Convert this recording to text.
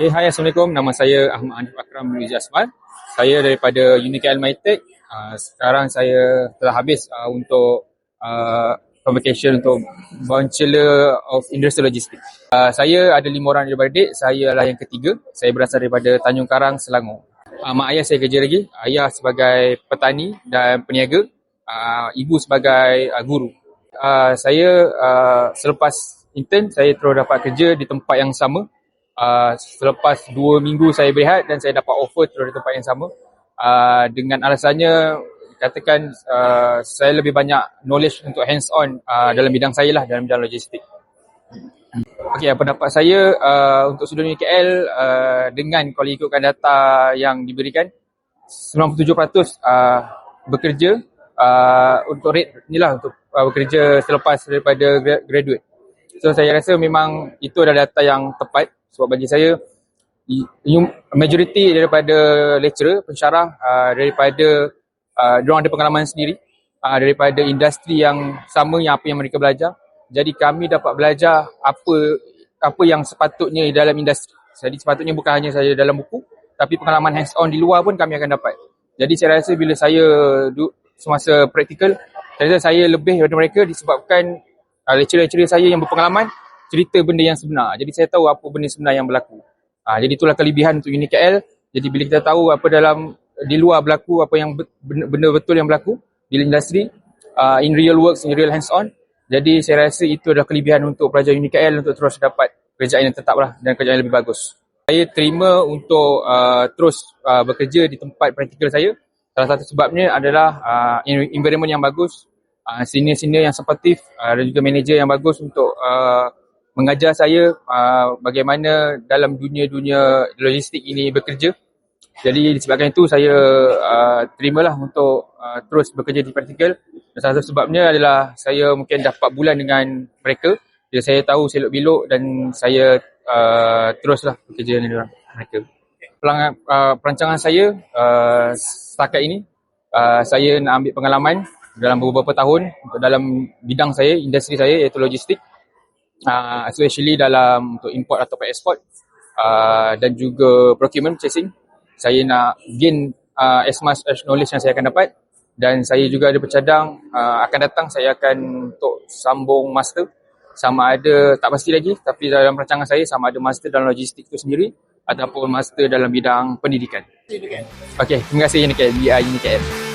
Okay, hai Assalamualaikum. Nama saya Ahmad Hanif Akram Muiz Asmal. Saya daripada Unical MyTech. Uh, sekarang saya telah habis uh, untuk uh, convocation untuk Bachelor of Industrial Logistics. Uh, saya ada lima orang daripada adik. Saya adalah yang ketiga. Saya berasal daripada Tanjung Karang, Selangor. Uh, mak ayah saya kerja lagi. Ayah sebagai petani dan peniaga. Uh, ibu sebagai uh, guru. Uh, saya uh, selepas intern, saya terus dapat kerja di tempat yang sama uh, selepas dua minggu saya berehat dan saya dapat offer terus di tempat yang sama uh, dengan alasannya katakan uh, saya lebih banyak knowledge untuk hands on uh, dalam bidang saya lah dalam bidang logistik. Okey, pendapat saya uh, untuk sudut KL uh, dengan kalau ikutkan data yang diberikan 97% uh, bekerja uh, untuk rate ni lah untuk uh, bekerja selepas daripada graduate. So saya rasa memang itu adalah data yang tepat sebab bagi saya majoriti daripada lecturer pensyarah uh, daripada uh, diorang ada pengalaman sendiri uh, daripada industri yang sama yang apa yang mereka belajar. Jadi kami dapat belajar apa apa yang sepatutnya dalam industri. Jadi sepatutnya bukan hanya saja dalam buku tapi pengalaman hands on di luar pun kami akan dapat. Jadi saya rasa bila saya du- semasa praktikal saya rasa saya lebih daripada mereka disebabkan uh, lecturer-lecturer saya yang berpengalaman cerita benda yang sebenar. Jadi saya tahu apa benda sebenar yang berlaku. Ha, jadi itulah kelebihan untuk UniKL. Jadi bila kita tahu apa dalam di luar berlaku, apa yang benda, benda betul yang berlaku di industri, uh, in real works, in real hands on. Jadi saya rasa itu adalah kelebihan untuk pelajar UniKL untuk terus dapat kerjaan yang tetap lah dan kerjaan yang lebih bagus. Saya terima untuk uh, terus uh, bekerja di tempat praktikal saya. Salah satu sebabnya adalah uh, environment yang bagus, uh, senior-senior yang supportive uh, dan juga manager yang bagus untuk uh, mengajar saya uh, bagaimana dalam dunia-dunia logistik ini bekerja. Jadi disebabkan itu saya uh, terimalah untuk uh, terus bekerja di praktikal. Dan salah satu sebabnya adalah saya mungkin dah 4 bulan dengan mereka. Jadi saya tahu selok-belok dan saya uh, teruslah bekerja dengan mereka. Pelangan, uh, perancangan saya uh, setakat ini, uh, saya nak ambil pengalaman dalam beberapa tahun dalam bidang saya, industri saya iaitu logistik uh, especially dalam untuk import atau eksport uh, dan juga procurement purchasing saya nak gain uh, as much as knowledge yang saya akan dapat dan saya juga ada bercadang uh, akan datang saya akan untuk sambung master sama ada tak pasti lagi tapi dalam rancangan saya sama ada master dalam logistik itu sendiri ataupun master dalam bidang pendidikan. Pendidikan. Okey, terima kasih Unikl, BI Unikl.